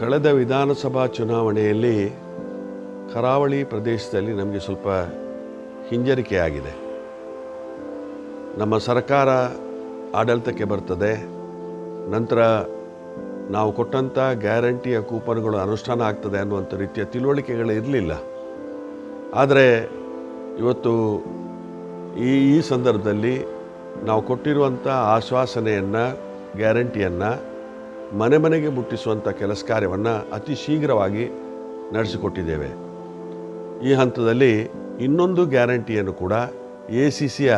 ಕಳೆದ ವಿಧಾನಸಭಾ ಚುನಾವಣೆಯಲ್ಲಿ ಕರಾವಳಿ ಪ್ರದೇಶದಲ್ಲಿ ನಮಗೆ ಸ್ವಲ್ಪ ಹಿಂಜರಿಕೆ ಆಗಿದೆ. ನಮ್ಮ ಸರ್ಕಾರ ಆಡಳಿತಕ್ಕೆ ಬರ್ತದೆ. ನಂತರ ನಾವು ಕೊಟ್ಟಂಥ ಗ್ಯಾರಂಟಿಯ ಕೂಪನ್ಗಳು ಅನುಷ್ಠಾನ ಆಗ್ತದೆ ಅನ್ನುವಂಥ ರೀತಿಯ ತಿಳುವಳಿಕೆಗಳು ಇರಲಿಲ್ಲ. ಆದರೆ ಇವತ್ತು ಈ ಈ ಸಂದರ್ಭದಲ್ಲಿ ನಾವು ಕೊಟ್ಟಿರುವಂಥ ಆಶ್ವಾಸನೆಯನ್ನು, ಗ್ಯಾರಂಟಿಯನ್ನು ಮನೆ ಮನೆಗೆ ಮುಟ್ಟಿಸುವಂಥ ಕೆಲಸ ಕಾರ್ಯವನ್ನು ಅತಿ ಶೀಘ್ರವಾಗಿ ನಡೆಸಿಕೊಟ್ಟಿದ್ದೇವೆ. ಈ ಹಂತದಲ್ಲಿ ಇನ್ನೊಂದು ಗ್ಯಾರಂಟಿಯನ್ನು ಕೂಡ, ಎ ಸಿ ಸಿಯ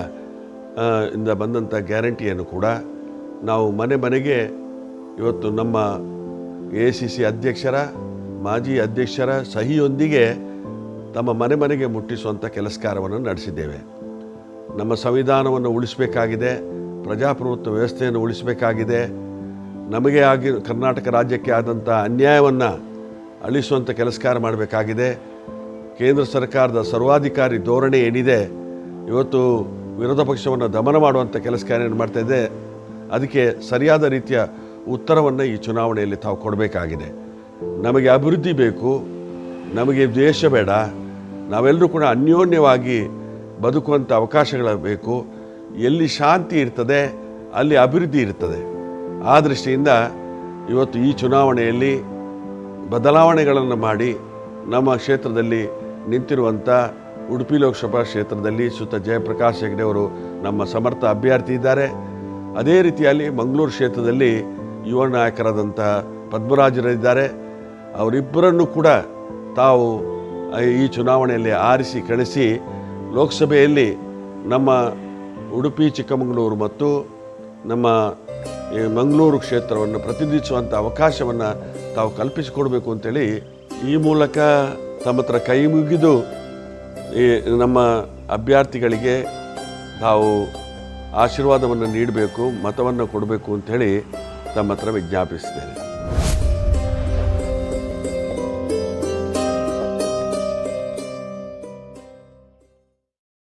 ಇಂದ ಬಂದಂಥ ಗ್ಯಾರಂಟಿಯನ್ನು ಕೂಡ ನಾವು ಮನೆ ಮನೆಗೆ ಇವತ್ತು ನಮ್ಮ ಎ ಸಿ ಸಿ ಅಧ್ಯಕ್ಷರ, ಮಾಜಿ ಅಧ್ಯಕ್ಷರ ಸಹಿಯೊಂದಿಗೆ ತಮ್ಮ ಮನೆ ಮನೆಗೆ ಮುಟ್ಟಿಸುವಂಥ ಕೆಲಸ ಕಾರ್ಯವನ್ನು ನಡೆಸಿದ್ದೇವೆ. ನಮ್ಮ ಸಂವಿಧಾನವನ್ನು ಉಳಿಸಬೇಕಾಗಿದೆ, ಪ್ರಜಾಪ್ರಭುತ್ವ ವ್ಯವಸ್ಥೆಯನ್ನು ಉಳಿಸಬೇಕಾಗಿದೆ ನಮಗೆ ಆಗಿ ಕರ್ನಾಟಕ ರಾಜ್ಯಕ್ಕೆ ಆದಂಥ ಅನ್ಯಾಯವನ್ನು ಅಳಿಸುವಂಥ ಕೆಲಸಕಾರ ಮಾಡಬೇಕಾಗಿದೆ. ಕೇಂದ್ರ ಸರ್ಕಾರದ ಸರ್ವಾಧಿಕಾರಿ ಧೋರಣೆ ಏನಿದೆ, ಇವತ್ತು ವಿರೋಧ ಪಕ್ಷವನ್ನು ದಮನ ಮಾಡುವಂಥ ಕೆಲಸ ಮಾಡ್ತಾ ಇದೆ, ಅದಕ್ಕೆ ಸರಿಯಾದ ರೀತಿಯ ಉತ್ತರವನ್ನು ಈ ಚುನಾವಣೆಯಲ್ಲಿ ತಾವು ಕೊಡಬೇಕಾಗಿದೆ. ನಮಗೆ ಅಭಿವೃದ್ಧಿ ಬೇಕು, ನಮಗೆ ದ್ವೇಷ ಬೇಡ, ನಾವೆಲ್ಲರೂ ಕೂಡ ಅನ್ಯೋನ್ಯವಾಗಿ ಬದುಕುವಂಥ ಅವಕಾಶಗಳು ಬೇಕು. ಎಲ್ಲಿ ಶಾಂತಿ ಇರ್ತದೆ, ಅಲ್ಲಿ ಅಭಿವೃದ್ಧಿ ಇರ್ತದೆ. ಆ ದೃಷ್ಟಿಯಿಂದ ಇವತ್ತು ಈ ಚುನಾವಣೆಯಲ್ಲಿ ಬದಲಾವಣೆಗಳನ್ನು ಮಾಡಿ ನಮ್ಮ ಕ್ಷೇತ್ರದಲ್ಲಿ ನಿಂತಿರುವಂಥ ಉಡುಪಿ ಲೋಕಸಭಾ ಕ್ಷೇತ್ರದಲ್ಲಿ ಸುತ್ತ ಜಯಪ್ರಕಾಶ್ ಹೆಗ್ಡೆ ಅವರು ನಮ್ಮ ಸಮರ್ಥ ಅಭ್ಯರ್ಥಿ ಇದ್ದಾರೆ. ಅದೇ ರೀತಿಯಲ್ಲಿ ಮಂಗಳೂರು ಕ್ಷೇತ್ರದಲ್ಲಿ ಯುವ ನಾಯಕರಾದಂಥ ಪದ್ಮರಾಜರಿದ್ದಾರೆ. ಅವರಿಬ್ಬರನ್ನು ಕೂಡ ತಾವು ಈ ಚುನಾವಣೆಯಲ್ಲಿ ಆರಿಸಿ ಕಳಿಸಿ ಲೋಕಸಭೆಯಲ್ಲಿ ನಮ್ಮ ಉಡುಪಿ ಚಿಕ್ಕಮಗಳೂರು ಮತ್ತು ನಮ್ಮ ಮಂಗಳೂರು ಕ್ಷೇತ್ರವನ್ನು ಪ್ರತಿನಿಧಿಸುವಂಥ ಅವಕಾಶವನ್ನು ತಾವು ಕಲ್ಪಿಸಿಕೊಡ್ಬೇಕು ಅಂತೇಳಿ ಈ ಮೂಲಕ ತಮ್ಮ ಹತ್ರ ಕೈ ಮುಗಿದು ಈ ನಮ್ಮ ಅಭ್ಯರ್ಥಿಗಳಿಗೆ ತಾವು ಆಶೀರ್ವಾದವನ್ನು ನೀಡಬೇಕು, ಮತವನ್ನು ಕೊಡಬೇಕು ಅಂಥೇಳಿ ತಮ್ಮ ಹತ್ರ ವಿಜ್ಞಾಪಿಸ್ತೇನೆ